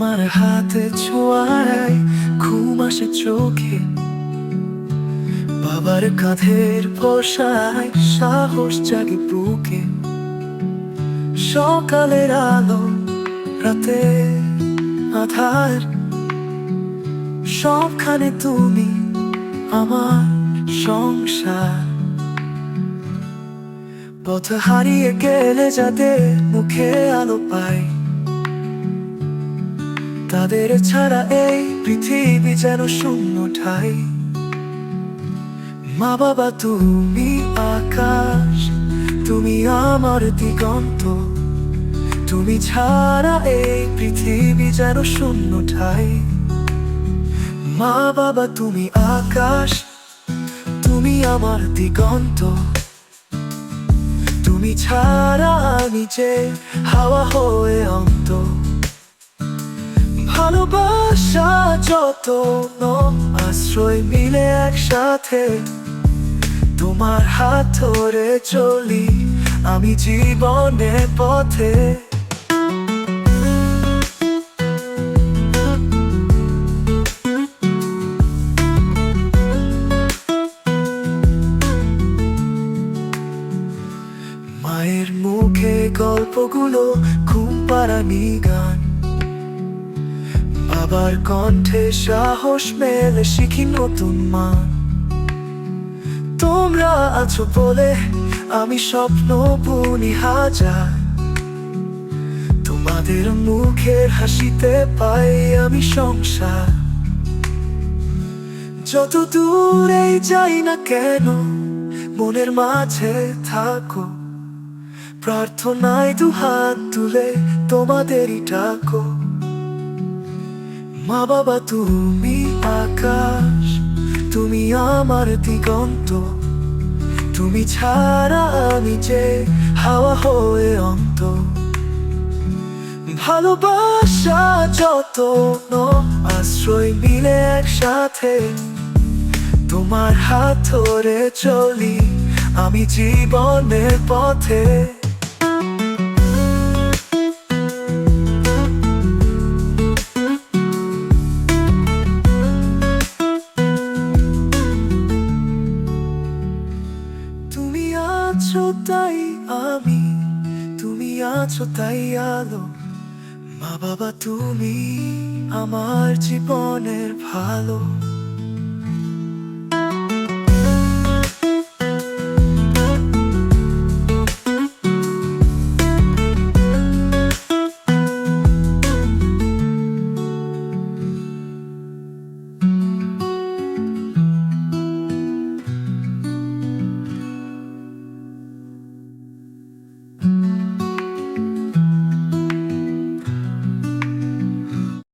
তোমার হাতে ছোঁয়ায় ঘুম আসে চোখে। বাবার কাঁধের বসায় সাহস জাগে বুকে। সকালের আলো, রাতে আধার। সবখানে তুমি আমার সংসার। পথ হারিয়ে গেলে যাতে মুখে আলো পাই তাদের ছাড়া এই পৃথিবী যেন শূন্য ঠাই। মা বাবা, তুমি আকাশ, তুমি আমার দিগন্ত। তুমি ছাড়া এই পৃথিবী যেন শূন্য ঠাই। মা বাবা, তুমি আকাশ, তুমি আমার দিগন্ত। তুমি ছাড়া যে হাওয়া হয়ে অন্ত ভালোবাসা যত আশ্রয় মিলে একসাথে। তোমার হাত ধরে চলি আমি জীবনে পথে। মায়ের মুখে গল্পগুলো, ঘুম পাড়ানি গান। বাবার কণ্ঠে সাহস মেলে শিখি নতুন মান। তোমরা আছো বলে আমি স্বপ্ন বুনি হাজার। তোমাদের মুখের হাসিতে পাই আমি সংসার। যত দূরেই যাই না কেন, মনের মাঝে থাকো। প্রার্থনায় দু হাত তুলে তোমাদেরই ডাকো। মা বাবা, তুমি আকাশ, তুমি আমার দিগন্ত। তুমি ছাড়া আমি যে হাওয়া হয়ে অন্ত। ভালোবাসা যত আশ্রয় মিলে একসাথে। তোমার হাত ধরে চলি আমি জীবনের পথে। আছো তাই আমি তুমি আছো তাই আলো। মা বাবা তুমি আমার জীবনের ভালো।